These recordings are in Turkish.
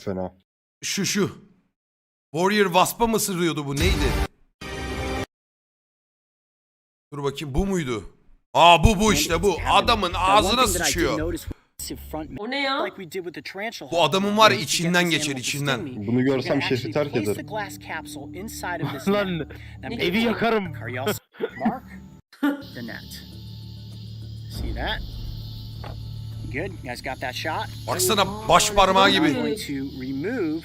Fena. Şu şu. Warrior Wasp'a mı sırıyordu bu neydi? Dur bakayım bu muydu? Aa bu bu işte bu. Adamın ağzına sıçıyor. O ne ya? Bu adamın var ya içinden geçer, içinden. Bunu görsem şehri terk ederim. Lan evi yakarım. Good. You guys got that shot? Baksana baş parmağı I'm gibi. going to remove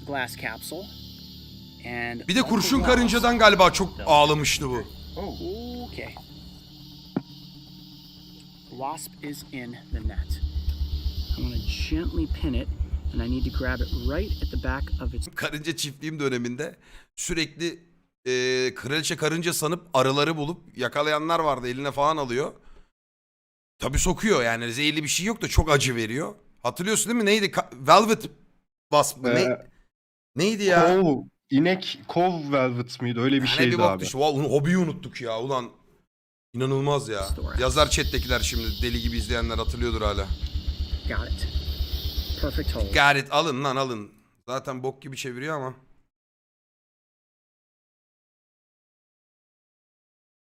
the glass capsule and Bir de kurşun karıncadan galiba çok ağlamıştı bu. Okay. The wasp is in the net. I'm going to gently pin it and I need to grab it right at the back of its Karınca çiftliğim döneminde sürekli e, kraliçe karınca sanıp arıları bulup yakalayanlar vardı eline falan alıyor. Tabi sokuyor yani zehirli bir şey yok da çok acı veriyor. Hatırlıyorsun değil mi? Neydi? Ka- Velvet Wasp mı? Ne? Ee, Neydi ya? Kov, inek kov velvet miydi? Öyle bir Yani şeydi bir abi. işte. Vallahi hobiyi unuttuk ya ulan. İnanılmaz ya. Yazar chat'tekiler şimdi deli gibi izleyenler hatırlıyordur hala. got it. Perfect hold. Got it alın lan alın. Zaten bok gibi çeviriyor ama.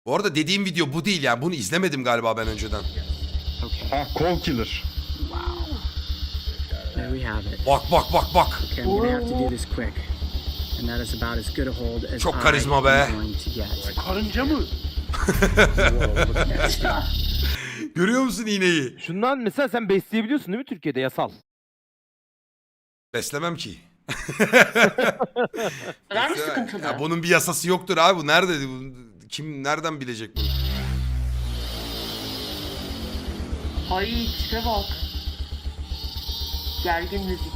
Bu arada dediğim video bu değil yani. Bunu izlemedim galiba ben önceden. Ha kov killer. There we have it. Bak bak bak bak. Okay, I'm gonna have to do this quick. And that is about as good a hold as Çok karizma be. Karınca mı? Görüyor musun iğneyi? Şundan mesela sen besleyebiliyorsun değil mi Türkiye'de yasal? Beslemem ki. Kadar mı sıkıntılı? Ya bunun bir yasası yoktur abi. Bu nerede? Bu- Kim nereden bilecek bunu? Ay tipe bak. Gergin müzik.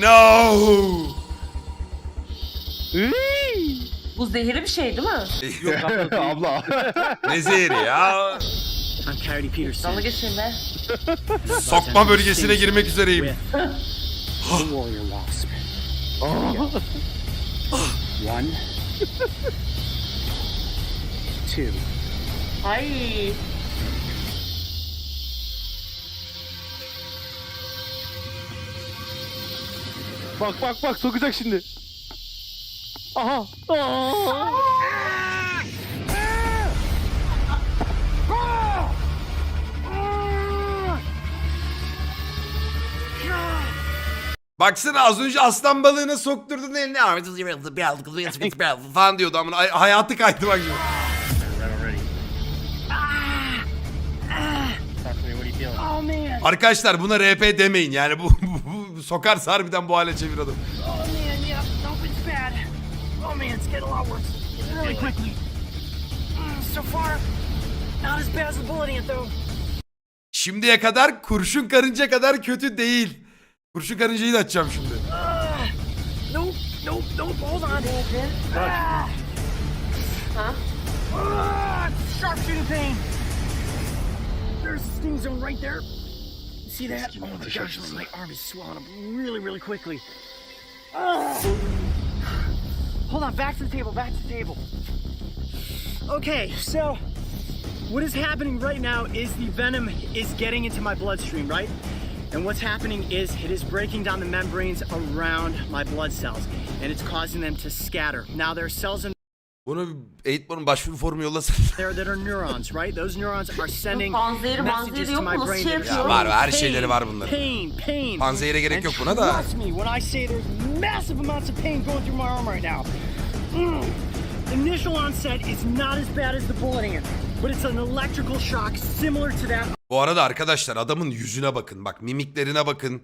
No! Bu zehirli bir şey değil mi? Abla. ne zehri ya? I'm Coyote Peterson. Dalga geçirme. Sokma bölgesine girmek üzereyim. Warrior Wasp. One. Two. Ay. Bak bak bak sokacak şimdi. Aha. Aa! Baksana az önce aslan balığına sokturdun eline. falan diyordu ama ay- hayatı kaydı bak şimdi. Oh man. Arkadaşlar buna RP demeyin yani bu, bu, bu sokarsa harbiden bu hale çevir adam. Oh man, yeah. Nope, it's bad. Oh man, it's getting a lot worse. Really quickly. Mm, so far, not as bad as the bullet ant though. Şimdiye kadar kurşun karınca kadar kötü değil. Kurşun karıncayı da açacağım şimdi. Nope, nope, nope. Hold on. Ah. Ha? Ah, sharp shooting pain. There's a sting zone right there. See that? Oh my gosh, man, my arm is swelling up really, really quickly. Ah. Hold on, back to the table, back to the table. Okay, so what is happening right now is the venom is getting into my bloodstream, right? And what's happening is it is breaking down the membranes around my blood cells and it's causing them to scatter. Now there are cells in Bunu Eğitman'ın başvuru formu yollasın. there that are neurons, right? Those neurons are sending panzehiri messages manzehiri to yok my mu? Nasıl brain. şey that are yapıyor? Ya var, her şeyleri var bunların. Pain, pain. Panzehire gerek And yok buna da. Trust me when I say there's massive amounts of pain going through my arm right now. Mm. The initial onset is not as bad as the bullet ant, but it's an electrical shock similar to that Bu arada arkadaşlar adamın yüzüne bakın. Bak mimiklerine bakın.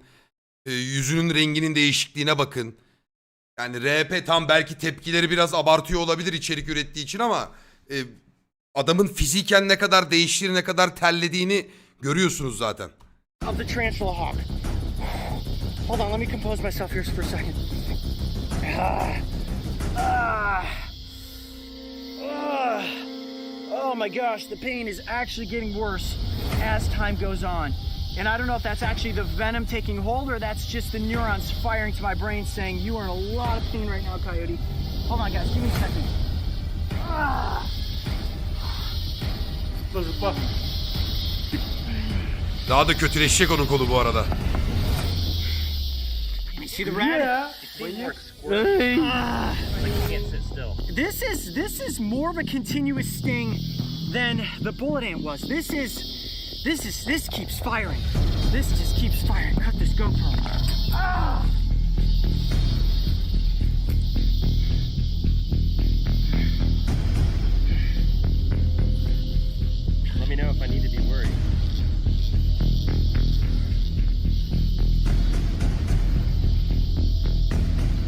e, yüzünün renginin değişikliğine bakın. Yani RP tam belki tepkileri biraz abartıyor olabilir içerik ürettiği için ama e, adamın fiziken ne kadar değiştiğini, ne kadar terlediğini görüyorsunuz zaten. of the tarantula hawk. Hold on, let me compose myself here for a second. Ah, ah, ah. Oh my gosh, the pain is actually getting worse as time goes on. And I don't know if that's actually the venom taking hold or that's just the neurons firing to my brain saying, You are in a lot of pain right now, Coyote. Hold on, guys, give me a second. Ah. Daha da kötüleşecek onun kolu bu arada. See the rat? Hey. This is this is more of a continuous sting than the bullet ant was. This is this is this keeps firing. This just keeps firing. Cut this GoPro. Ah! Let me know if I need to be worried.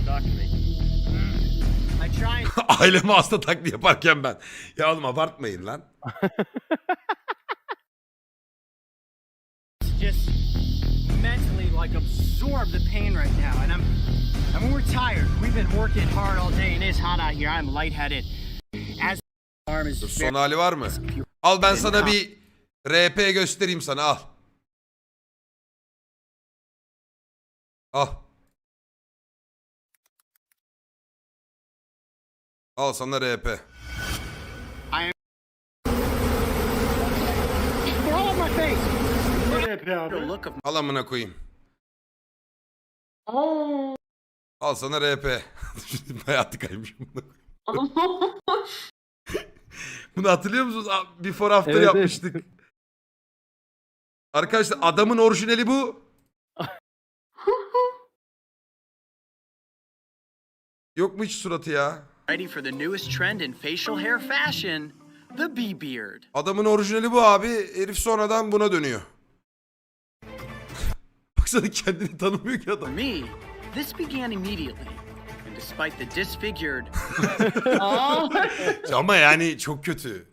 Talk to me. I try and Aileme hasta taklidi yaparken ben. Ya oğlum abartmayın lan. just mentally like absorb the pain right now. And I'm I mean we're tired. We've been working hard all day and it's hot out here. I'm lightheaded. As arm is Dur, son hali var mı? Al ben sana bir RP göstereyim sana al. Al. Al sana RP. They're all on my look of Al amına koyayım. Aa, Al sana RP. Hayatı kaymışım. adam Bunu hatırlıyor musunuz? Aa, Before after Evet, evet. yapmıştık. Arkadaşlar adamın orijinali bu. Yok mu hiç suratı ya? ready for the newest trend in facial hair fashion, the bee beard. Adamın orijinali bu abi. Herif sonradan buna dönüyor. Baksana kendini tanımıyor ki For adam. me, this began immediately. And despite the disfigured Aa, Ama yani çok kötü.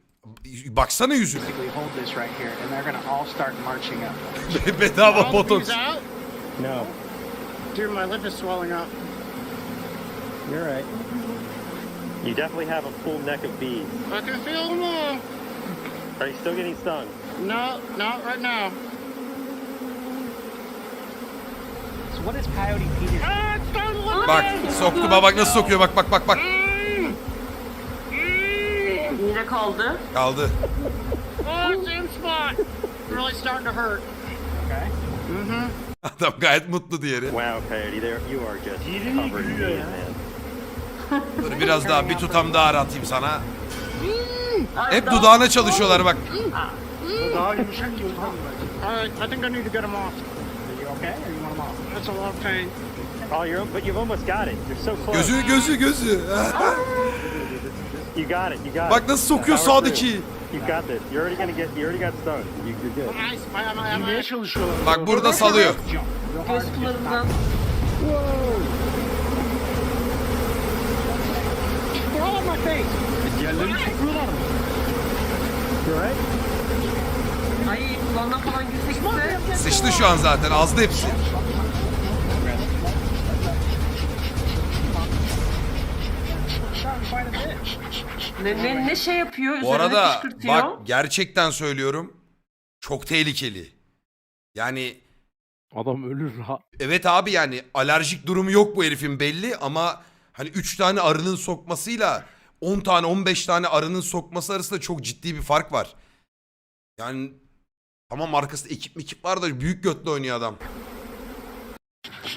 Baksana yüzüne. basically hold this right here, and they're gonna all start marching up. Bedava botoks. out? No. Dude, my lip is swelling up. You're right. You definitely have a full neck of bees. I can feel them all. Are you still getting stung? No, not right now. Bak soktu bak bak nasıl sokuyor bak bak bak bak. yine kaldı. Kaldı. Oh, it's in spot. Really starting to hurt. Adam gayet mutlu diğeri. Dur biraz daha bir tutam daha aratayım sana. Ay, Hep daha- dudağına çalışıyorlar bak. All right, I think I need to get them off. Are you okay, or you want them off? That's a lot of pain. Oh, you're but you've almost got it. You're so close. Gözü gözü gözü. You got it. You got Bak it. nasıl sokuyor sağdaki. You got this. You're already gonna get. You already got stung. You, you're good. I çalışıyorlar. Bak burada salıyor. Göz pınarından. They're all on my face. Ay kulağından falan girse gitse. Sıçtı şu an zaten azdı hepsi. Ne, ne, ne şey yapıyor? Bu arada bak gerçekten söylüyorum. Çok tehlikeli. Yani Adam ölür ha. evet abi yani alerjik durumu yok bu herifin belli ama hani 3 tane arının sokmasıyla 10 tane 15 tane arının sokması arasında çok ciddi bir fark var. Yani tamam arkasında ekip mikip var da büyük götle oynuyor adam.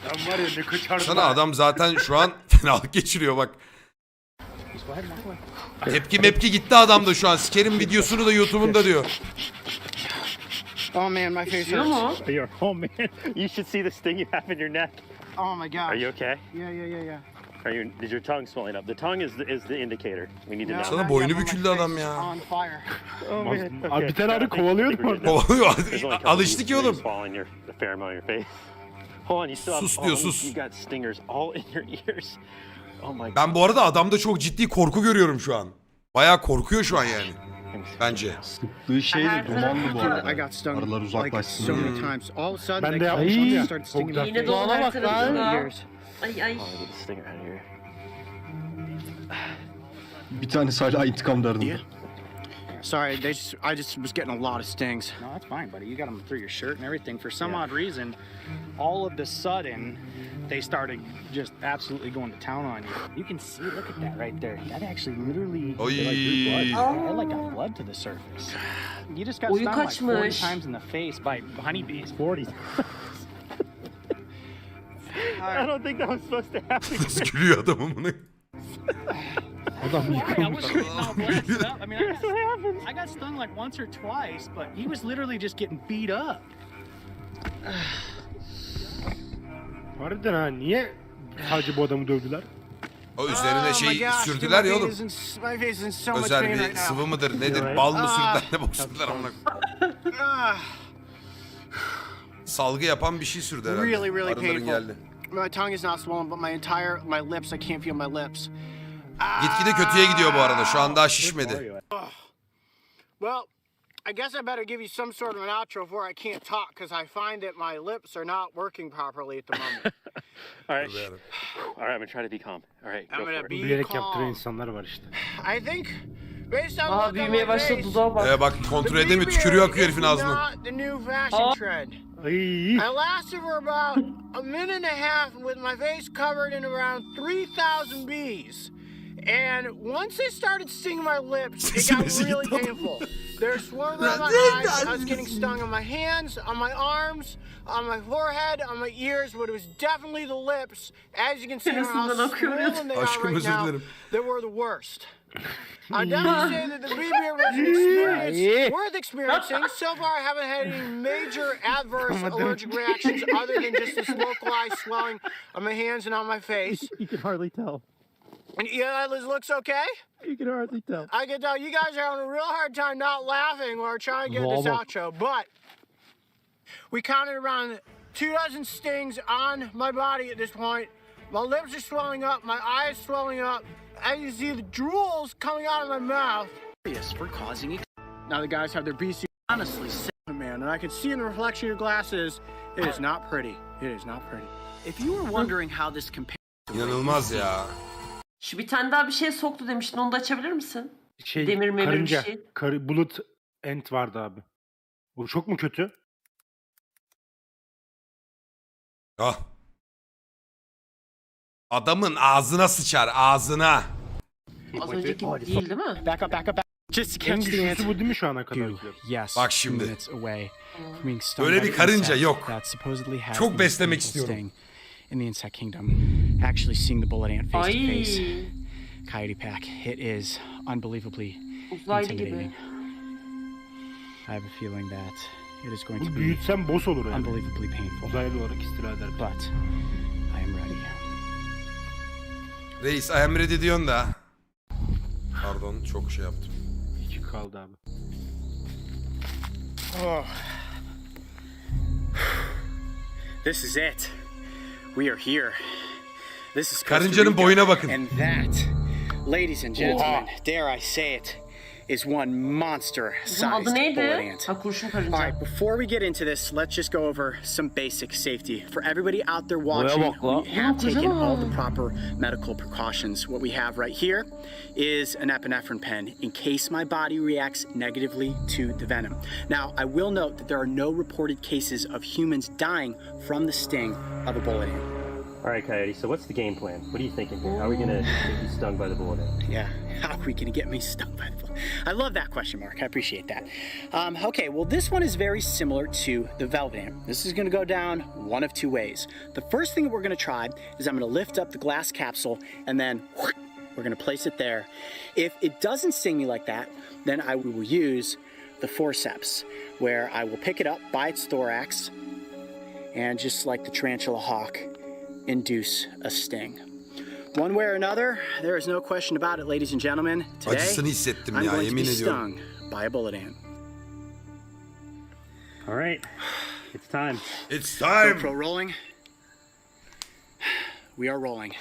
Ben var ya ne kaçardım. Sana adam zaten şu an fenalık geçiriyor bak. Tepki mepki gitti adamda şu an. Sikerim videosunu da YouTube'unda diyor. Oh man, my face hurts. You're oh man. You should see the sting you have in your neck. Oh my gosh. Are you okay? Yeah, yeah, yeah, yeah. Are you? Is your tongue swelling up? The tongue is the, is the indicator. We need to No, know. Sana boynu büküldü adam ya. On fire. Oh man. Abi bir tane arı kovalıyor mu orada? Kovalıyor. There's only a couple Alıştı ki bees oğlum. swallowing your a fair amount of your face. Hold on, you still have. Sus diyor, sus. You got stingers all in your ears. Oh my god. Ben bu arada adamda çok ciddi korku görüyorum şu an. Bayağı korkuyor şu an yani. Bence. Sıktığı şey de dumanlı bu I arada. got stung Arılar like so uzaklaşsın. many times. All of a sudden, Ben they de all yapmışım ya. started stinging me. Yine her tarafında. Ears. Ay ay. Oh, get the stinger out of here. Bir tanesi hala intikam derdinde. Yeah. Sorry, they just, I just was getting a lot of stings. No, that's fine, buddy. You got them through your shirt and everything. For some odd reason, all of the sudden, they started just absolutely going to town on you. You can see, look at that right there. That actually literally Oy. It like got oh. blood to the surface. You just got Boyu stung like 40 times in the face by honeybees. 40. I don't think that was supposed to happen. Nasıl gülüyor adamın bunu? Adam Sorry, I yıkılmış. wasn't getting all blasted up. I mean, I got, I got stung like once or twice, but he was literally just getting beat up. Harbiden ha niye sadece bu adamı dövdüler? O üzerine Oh şey sürdüler ya my oğlum. Özel bir sıvı mıdır nedir? Bal mı Ah. sürdüler ne sürdüler amına. Ah, Salgı yapan bir şey sürdü herhalde. Really, really Arıların painful. geldi. My tongue is not swollen, but my entire my lips, I can't feel my lips. Gitgide kötüye gidiyor bu arada. Şu an daha şişmedi. Well, I guess I better give you some sort of an outro before I can't talk because I find that my lips are not working properly at the moment. All right. All right, I'm gonna try to be calm. All right, I'm go gonna for it. yaptıran calm. insanlar var işte. I think, based on Aa what's on büyümeye my başladı face, dudağa bak. Ee bak kontrol edemiyor. Tükürüğü akıyor herifin ağzından. Not the new fashion Aa. trend. Ay. I lasted for about a minute and a half with my face covered in around 3,000 bees. And once they started stinging my lips, it got really painful. They're swirling around my eyes. I was getting stung on my hands, on my arms, on my forehead, on my ears, but it was definitely the lips. As you can see, how Neresinden akıyor ya? swollen they are Aşkım, right now. They were the worst. I'm down to say that the bee beer was an experience worth experiencing. So far, I haven't had any major adverse allergic reactions other than just this localized swelling on my hands and on my face. You can hardly tell. And yeah, it looks okay. You can hardly tell. I can tell you guys are having a real hard time not laughing while trying to get this outro, but we counted around two dozen stings on my body at this point. My lips are swelling up, my eyes swelling up. As you see, the drool's coming out of my mouth. Yes, for causing it. Now the guys have their BC honestly man, and I can see in the reflection of your glasses, it is not pretty. It is not pretty. If you were wondering how this compares İnanılmaz ya. Şu bir tane daha bir şey soktu demiştin. Onu da açabilir misin? Şey, Demir memir bir karınca. şey. Karı, bulut ent vardı abi. O çok mu kötü? Ah. Adamın ağzına sıçar ağzına. Az önceki değil değil mi? Back up, back up, back. Just En catch the bu değil mi şu ana kadar? Yes, Bak two şimdi. minutes away from being stung Böyle by bir karınca insect yok. that supposedly has Çok the beslemek istiyorum. sting In the insect kingdom, actually seeing the bullet ant face to face, coyote pack, it is unbelievably Uzaylı gibi. intimidating. I have a feeling that it is going to Bunu be büyütsem boss olur yani. unbelievably painful, Uzaylı olarak istila eder. but. Reis I am ready diyorsun da. Pardon çok şey yaptım. İki kaldı abi. Oh. This is it. We are here. This is Costa Karıncanın boyuna bakın. And that, ladies and gentlemen, dare I say it, is one monster Bunun sized bullet ant. Ha kurşun All karınca. right, before we get into this, let's just go over some basic safety. For everybody out there watching, bak we have taken all the proper medical precautions. What we have right here is an epinephrine pen in case my body reacts negatively to the venom. Now, I will note that there are no reported cases of humans dying from the sting of a bullet ant. All right, Coyote. So what's the game plan? What are you thinking here? How are we gonna get you stung by the bullet? Yeah, how are we gonna get me stung by the bullet? I love that question mark. I appreciate that. Um, okay, well, this one is very similar to the velvet ant. This is gonna go down one of two ways. The first thing that we're gonna try is I'm gonna lift up the glass capsule and then we're gonna place it there. If it doesn't sting me like that, then I will use the forceps, where I will pick it up by its thorax and just like the tarantula hawk, induce a sting. One way or another, there is no question about it, ladies and gentlemen. Today, Acısını hissettim I'm ya going to be yemin ediyorum. stung by a bullet ant. All right, it's time. It's time. GoPro rolling. We are rolling.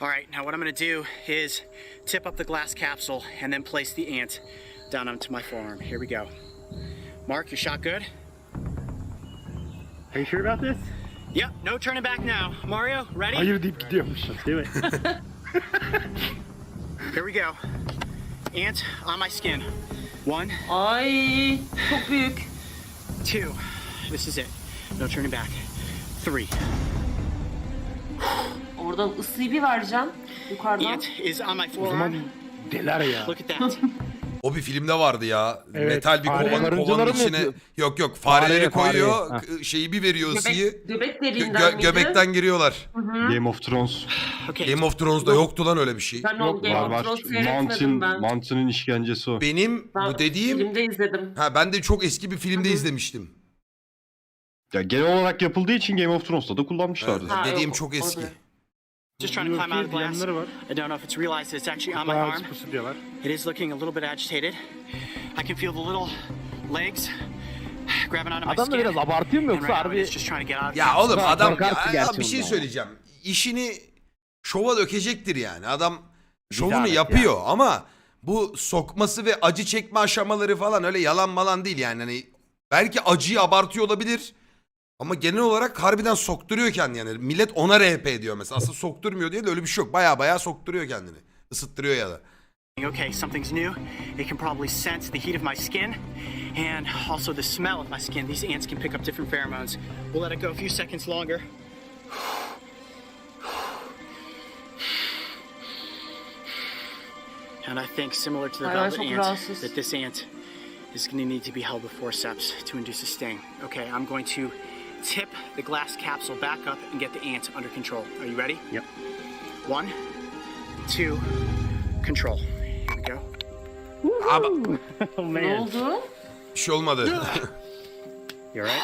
All right, now what I'm going to do is tip up the glass capsule and then place the ant down onto my forearm. Here we go. Mark, your shot good? Are you sure about this? Yep, no turning back now. Mario, ready? Hayır deyip gidiyormuş. Do it. Here we go. Ant on my skin. One, Ay çok büyük. two. This is it. No turning back. Three. Oradan ısıyı bir vereceksin. Yukarıdan. Ant is on my O zaman forearm. deler ya. Look at that. O bir filmde vardı ya. Evet, Metal bir fare- kovanın, kovanın mı içine yapıyor? yok yok fareleri Fareye, koyuyor. fareye. k- Şeyi bir veriyor ısıyı. Göbek, göbek Gö- deliğinden miydi? göbekten giriyorlar. Game of Thrones Okay. Game of Thrones'da yoktu lan öyle bir şey. Ben o Yok, Game var of var. Thrones seyretmedim Mountain, ben. Mountain'ın işkencesi o. Benim Ben bu dediğim Filmde izledim. ha ben de çok eski bir filmde Hı hı. izlemiştim. Ya genel olarak yapıldığı için Game of Thrones'ta da kullanmışlardı. Evet, Ha, dediğim yok, çok o eski. Just trying to climb out of the glass. I don't know if it's realized it's actually on my arm. It is looking a little bit agitated. I can feel the little legs grabbing onto my Adam da skin. biraz abartıyor mu And yoksa right now harbi it's just trying to get out of Ya oğlum Bak, adam korkarsın ya, gerçi bir şey ondan söyleyeceğim. İşini şova dökecektir yani. Adam şovunu zahmet yapıyor ama bu sokması ve acı çekme aşamaları falan öyle yalan malan değil yani. Hani belki acıyı abartıyor olabilir. Ama genel olarak harbiden sokturuyor kendini yani. Millet ona RP diyor mesela. Aslında sokturmuyor diye de öyle bir şey yok. Baya baya sokturuyor kendini. Isıttırıyor ya da. Okay, something's new. It can probably sense the heat of my skin and also the smell of my skin. These ants can pick up different pheromones. We'll let it go a few seconds longer. And I think, similar to the velvet ant, that this ant is going to need to be held with forceps to induce a sting. Okay, I'm going to tip the glass capsule back up and get the ant under control. Are you ready? Yep. One, two, control. Here we go. Abi Oh Ne oldu? bir şey olmadı. You alright?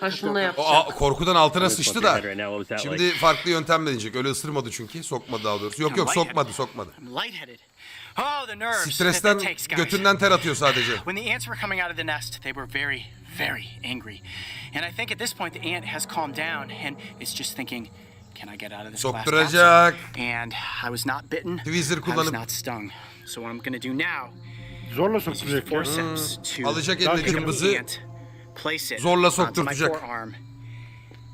Ha şunu da o a- korkudan altına sıçtı da. right Şimdi farklı yöntemle deneyecek. Öyle ısırmadı çünkü. Sokmadı daha doğrusu. Yok yok sokmadı sokmadı. I'm lightheaded. Oh, the nerves that Stresten that takes, guys. götünden ter atıyor sadece. When the ants were coming out of the nest, they were very, very angry. And I think at this point the ant has calmed down and is just thinking, can I get out of this glass Sokturacak. capsule? And I was not bitten. Tweezer I was kullanıp- not stung. So what I'm gonna do now Zorla is use sokturacak ya. forceps hmm. to Alacak pick up the cımbızı, ant, place it zorla onto my sokturtacak. forearm,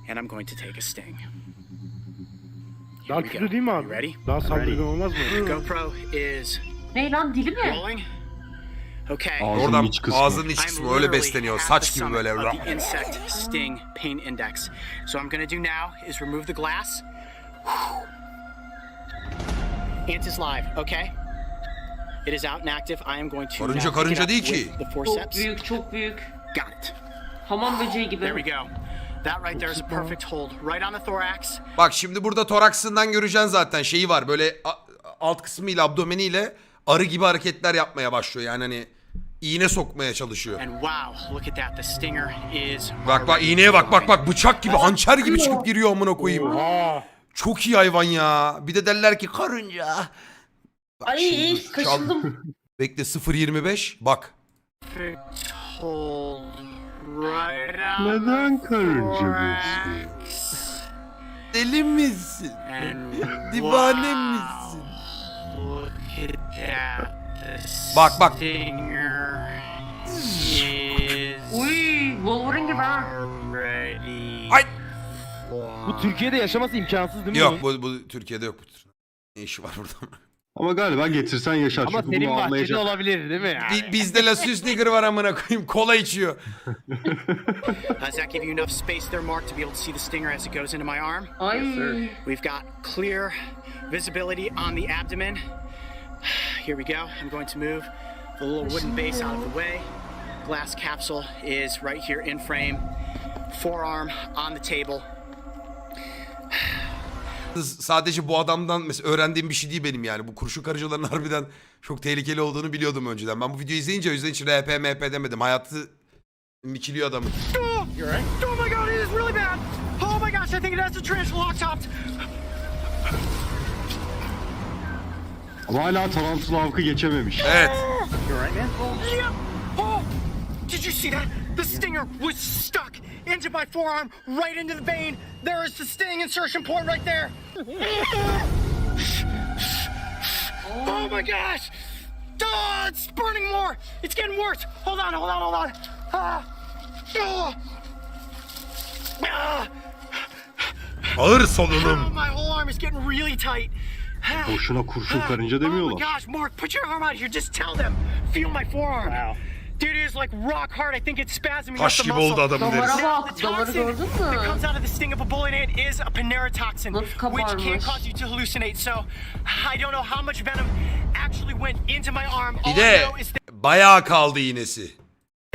and I'm going to take a sting. Daha we kötü değil mi You abi? ready? Daha saldırgan olmaz mı? GoPro is Ne lan dili mi? rolling. Okay. Ağzının Oradan iç kısmı. ağzının iç I'm kısmı öyle besleniyor. Saç the gibi böyle. the insect sting pain index. So I'm gonna do now is remove the glass. Ant is live, okay? It is out and active. I am going to Karınca now pick karınca it up değil with ki. The Çok forceps. büyük çok büyük. Got it. Hamam böceği gibi. There we go. That right there is a perfect hold. Right on the thorax. Bak şimdi burada toraksından göreceksin zaten şeyi var. Böyle a- alt kısmıyla abdomeniyle arı gibi hareketler yapmaya başlıyor. Yani hani iğne sokmaya çalışıyor. Bak bak iğneye bak bak bak bıçak gibi hançer gibi çıkıp giriyor amına koyayım. Oha. Çok iyi hayvan ya. Bir de derler ki karınca. Bak Ay şimdi dur, çal- kaşındım. Bekle 0.25 bak. Neden karınca thorax. Deli misin? Divane misin? Bak, bak. Bu Türkiye'de yaşaması imkansız değil mi? Yok bu, bu Türkiye'de yok bu tür. Ne işi var burada? Ama galiba getirsen yaşar. Ama çünkü senin bunu bahçede anlayacak. olabilir değil mi? Yani? Bi- Bizde La Nigger var amına koyayım. Kola içiyor. Does that give you enough space there, Mark, to be able to see the stinger as it goes into my arm? Ay. We've got clear visibility on the abdomen. Here we go. I'm going to move the little wooden base out of the way. Glass capsule is right here in frame. Forearm on the table. Sadece bu adamdan mesela öğrendiğim bir şey değil benim yani. Bu kurşun karıcıların harbiden çok tehlikeli olduğunu biliyordum önceden. Ben bu videoyu izleyince o yüzden hiç RP MP demedim. Hayatı mikiliyor adamın. Oh. Oh my god, it is really bad. Oh my gosh, I think it has a tarantula on top. Ama hala tarantula avkı geçememiş. Evet. You're right, man. Yeah. Oh, did you see that? The stinger was stuck into my forearm, right into the vein. There is the sting insertion point right there. oh my gosh. Oh, it's burning more. It's getting worse. Hold on, hold on, hold on. Ah. Oh. Ah. Ağır Oh, solunum. my whole arm is getting really tight. Ah. Boşuna kurşun karınca Oh my gosh, Mark, put your arm out here. Just tell them. Feel my forearm. Wow. Dude, it is like rock hard. I think it's spasming Taş gibi muscle. oldu adamın derisi. Now, bak. the Damarı toxin gördün that mü? comes out of the sting of a bullet ant is a panerotoxin, Nasıl which can kabarmış? cause you to hallucinate. So, I don't know how much venom actually went into my arm. All Bir I de know is that bayağı kaldı iğnesi.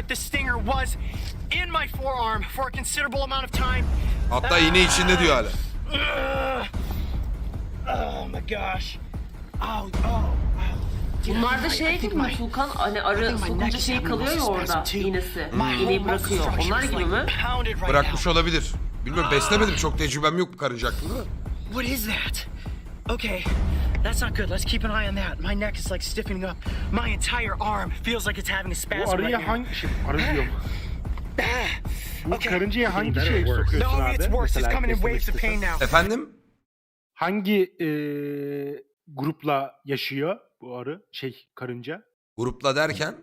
The stinger was in my forearm for a considerable amount of time. Hatta iğne içinde diyor hala. Oh my gosh. Oh, oh. Bunlar da şey değil mi Fulkan? Hani arı sokunca şey kalıyor ya orada iğnesi. İğneyi bırakıyor. Onlar gibi mi? Bırakmış olabilir. Bilmiyorum beslemedim çok tecrübem yok bu karınca hakkında. da. What is that? Okay, that's not good. Let's keep an eye on that. My neck is like stiffening up. My entire arm feels like it's having a Bu spasm right arıya now. hangi şey? Arı diyorum. Bu Okay. karıncaya hangi şey sokuyorsun No, abi? it's worse. It's Mesela coming in beslemek waves of istesen. pain now. Efendim? Hangi eee, grupla yaşıyor bu arı? Şey karınca? Grupla derken?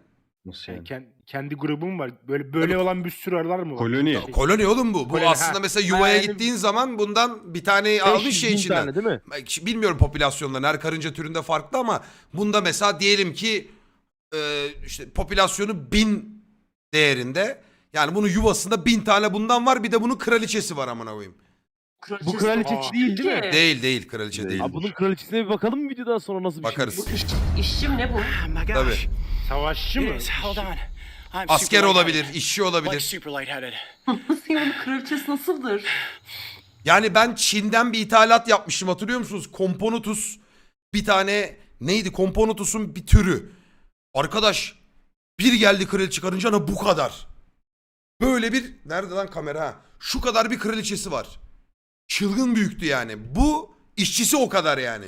Nasıl Yani yani? ken- kendi grubum var. Böyle böyle olan bir sürü arılar mı var? Koloni. Şey- Koloni oğlum bu. Bu Koloni, aslında ha. mesela yuvaya Yani- gittiğin zaman bundan bir tane 500 almış şey bin içinden. tane değil mi? Bak, şi- Bilmiyorum popülasyonların her karınca türünde farklı ama bunda mesela diyelim ki e, işte popülasyonu bin değerinde. Yani bunun yuvasında bin tane bundan var bir de bunun kraliçesi var amına koyayım. Bu kraliçe Aa. değil değil mi? Değil değil kraliçe değil. Abi bunun kraliçesine bir bakalım mı videodan sonra nasıl bir Bakarız. şey? İşçim ne bu? Oh my gosh. Tabii. Savaşçı mı? It is. Hold on. I'm Asker super olabilir, lightheaded. işçi Like olabilir. super lightheaded. Nasıl yani kraliçesi nasıldır? Yani ben Çin'den bir ithalat yapmıştım hatırlıyor musunuz? Komponotus bir tane neydi? Komponotus'un bir türü. Arkadaş bir geldi kraliçe çıkarınca ana bu kadar. Böyle bir nerede lan kamera ha? Şu kadar bir kraliçesi var. Çılgın büyüktü yani. Bu işçisi o kadar yani.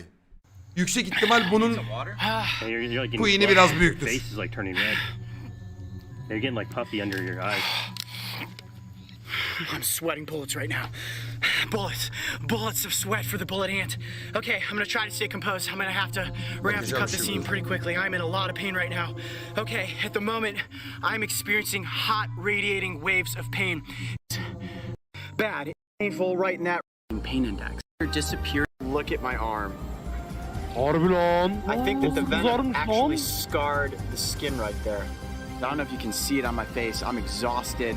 Yüksek ihtimal bunun Bu flushed. biraz büyüktür. They're getting like puffy under your eyes. I'm sweating bullets right now. Bullets. Bullets of sweat for the bullet ant. Okay, I'm gonna try to stay composed. I'm gonna have to we're gonna have to cut the scene pretty quickly. I'm in a lot of pain right now. Okay, at the moment, I'm experiencing hot radiating waves of pain. Bad, painful right in that pain index. Disappear. Look at my arm. Harbi lan. I think that the Nasıl venom actually scarred the skin right there. I don't know if you can see it on my face. I'm exhausted.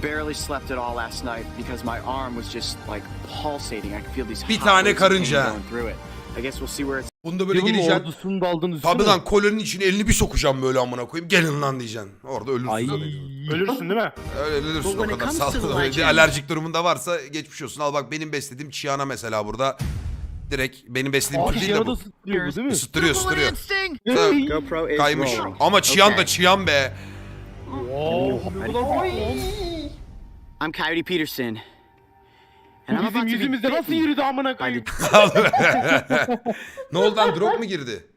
Barely slept at all last night because my arm was just like pulsating. I could feel these Bir hot waves karınca. going through it. I guess we'll see where it's bunda böyle Yılın geleceksin. ordusunun daldığını düşünsene. Tabii lan koloninin içine elini bir sokacağım böyle amına koyayım. Gelin lan diyeceksin. Orada ölürsün. Ay. Ölürsün değil mi? Öyle ölürsün o kadar. comes to the Sağ legend- alerjik durumunda varsa geçmiş olsun. Al bak benim beslediğim Çiğana mesela burada. Direkt benim beslediğim tür değil de da bu. bu değil mi? Isıtırıyor ısıtırıyor. Hey. GoPro is Kaymış. Ama Çiyan da. Çiyan be. I'm Coyote Peterson. Bizim yüzümüzde nasıl yürüdü amına koyayım? the ne oldu lan drop mu girdi?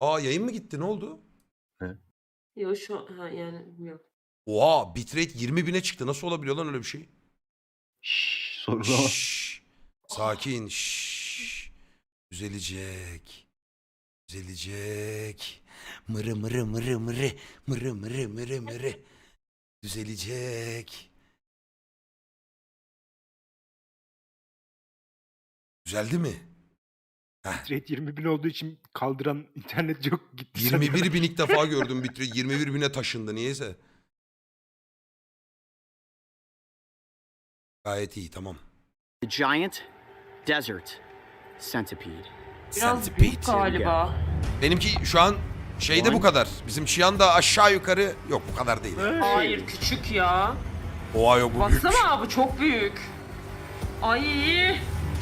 Aa yayın mı gitti ne oldu? Yok şu ha yani bilmiyorum. Oha bitrate 20 bine çıktı. Nasıl olabiliyor lan öyle bir şey? Şşş sorulama. Şşş. Sakin. Şşş. Düzelecek. Düzelecek. Mırı mırı mırı mırı. Mırı mırı mırı mırı. Düzelecek. Düzeldi mi? Rate 20 bin olduğu için kaldıran internet yok. Gitti 21 bin ilk defa gördüm bitrate. 21 bine taşındı niyeyse. Gayet iyi tamam. the giant desert centipede. Biraz Centipede. büyük galiba. Benimki şu an şeyde bu kadar. Bizim Çiyan da aşağı yukarı yok bu kadar değil. Hayır küçük ya. Oha yok bu büyükmüş. Baksana abi çok büyük. Ay